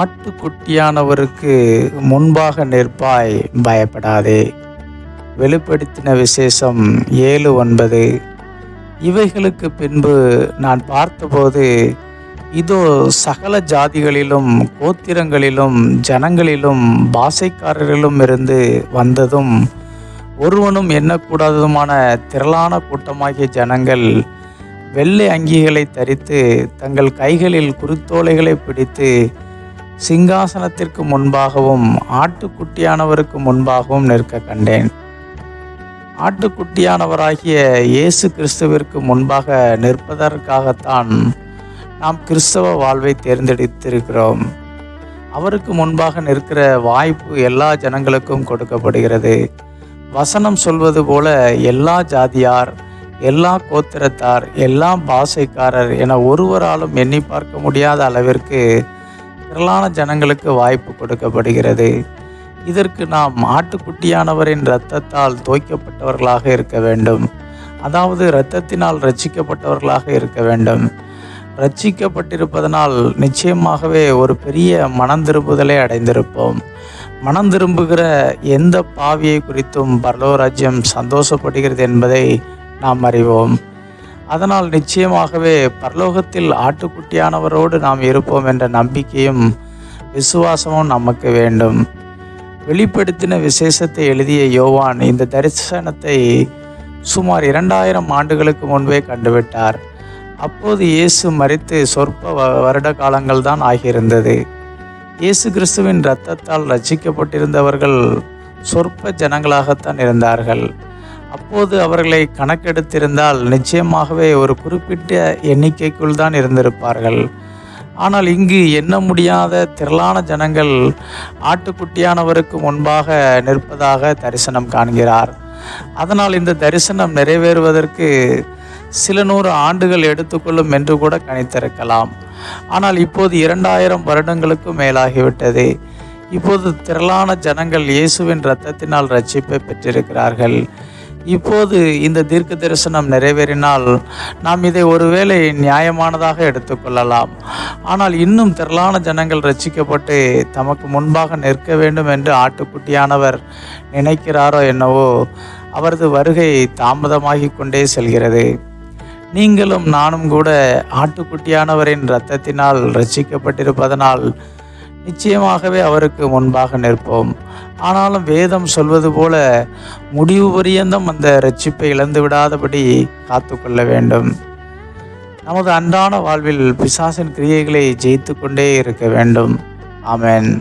ஆட்டுக்குட்டியானவருக்கு முன்பாக நிற்பாய் பயப்படாதே. வெளிப்படுத்தின விசேஷம் ஏழு ஒன்பது. இவைகளுக்கு பின்பு நான் பார்த்தபோது இதோ சகல ஜாதிகளிலும் கோத்திரங்களிலும் ஜனங்களிலும் பாஷைக்காரரிலும் இருந்து வந்ததும் ஒருவனும் எண்ணக்கூடாததுமான திரளான கூட்டமாகிய ஜனங்கள் வெள்ளை அங்கிகளை தரித்து தங்கள் கைகளில் குருத்தோலைகளை பிடித்து சிங்காசனத்திற்கு முன்பாகவும் ஆட்டுக்குட்டியானவருக்கு முன்பாகவும் நிற்க கண்டேன். ஆட்டுக்குட்டியானவராகிய இயேசு கிறிஸ்துவிற்கு முன்பாக நிற்பதற்காகத்தான் நாம் கிறிஸ்தவ வாழ்வை தேர்ந்தெடுத்திருக்கிறோம். அவருக்கு முன்பாக நிற்கிற வாய்ப்பு எல்லா ஜனங்களுக்கும் கொடுக்கப்படுகிறது. வசனம் சொல்வது போல எல்லா ஜாதியார் எல்லா கோத்திரத்தார் எல்லா பாஷைக்காரர் என ஒருவராலும் எண்ணி பார்க்க முடியாத அளவிற்கு திரளான ஜனங்களுக்கு வாய்ப்பு கொடுக்கப்படுகிறது. இதற்கு நாம் ஆட்டுக்குட்டியானவரின் இரத்தத்தால் தோய்க்கப்பட்டவர்களாக இருக்க வேண்டும். அதாவது இரத்தத்தினால் ரட்சிக்கப்பட்டவர்களாக இருக்க வேண்டும். ரட்சிக்கப்பட்டிருப்பதனால் நிச்சயமாகவே ஒரு பெரிய மனம் திரும்புதலை அடைந்திருப்போம். மனம் திரும்புகிற எந்த பாவியை குறித்தும் பரலோராஜ்யம் சந்தோஷப்படுகிறது என்பதை நாம் அறிவோம். அதனால் நிச்சயமாகவே பரலோகத்தில் ஆட்டுக்குட்டியானவரோடு நாம் இருப்போம் என்ற நம்பிக்கையும் விசுவாசமும் நமக்கு வேண்டும். வெளிப்படுத்தின விசேஷத்தை எழுதிய யோவான் இந்த தரிசனத்தை சுமார் இரண்டாயிரம் ஆண்டுகளுக்கு முன்பே கண்டுவிட்டார். அப்போது இயேசு மறித்து சொற்ப வருட காலங்கள் தான் ஆகியிருந்தது. இயேசு கிறிஸ்துவின் இரத்தத்தால் ரச்சிக்கப்பட்டிருந்தவர்கள் சொற்ப ஜனங்களாகத்தான் இருந்தார்கள். அப்போது அவர்களை கணக்கெடுத்திருந்தால் நிச்சயமாகவே ஒரு குறிப்பிட்ட எண்ணிக்கைக்குள் தான் இருந்திருப்பார்கள். ஆனால் இங்கு எண்ண முடியாத திரளான ஜனங்கள் ஆட்டுக்குட்டியானவருக்கு முன்பாக நிற்பதாக தரிசனம் காண்கிறார். அதனால் இந்த தரிசனம் நிறைவேறுவதற்கு சில நூறு ஆண்டுகள் எடுத்துக்கொள்ளும் என்று கூட கணித்திருக்கலாம். ஆனால் இப்போது இரண்டாயிரம் வருடங்களுக்கும் மேலாகிவிட்டது. இப்போது திரளான ஜனங்கள் இயேசுவின் இரத்தத்தினால் ரட்சிப்பை பெற்றிருக்கிறார்கள். இப்போது இந்த தீர்க்க தரிசனம் நிறைவேறினால் நாம் இதை ஒருவேளை நியாயமானதாக எடுத்துக்கொள்ளலாம். ஆனால் இன்னும் திரளான ஜனங்கள் ரட்சிக்கப்பட்டு தமக்கு முன்பாக நிற்க வேண்டும் என்று ஆட்டுக்குட்டியானவர் நினைக்கிறாரோ என்னவோ அவரது வருகை தாமதமாகி கொண்டே செல்கிறது. நீங்களும் நானும் கூட ஆட்டுக்குட்டியானவரின் இரத்தத்தினால் ரட்சிக்கப்பட்டிருப்பதனால் நிச்சயமாகவே அவருக்கு முன்பாக நிற்போம். ஆனாலும் வேதம் சொல்வது போல முடிவு பரியந்தம் அந்த ரட்சிப்பை இழந்து விடாதபடி காத்து கொள்ள வேண்டும். நமது அன்றாட வாழ்வில் பிசாசின் கிரியைகளை ஜெயித்து கொண்டே இருக்க வேண்டும். ஆமேன்.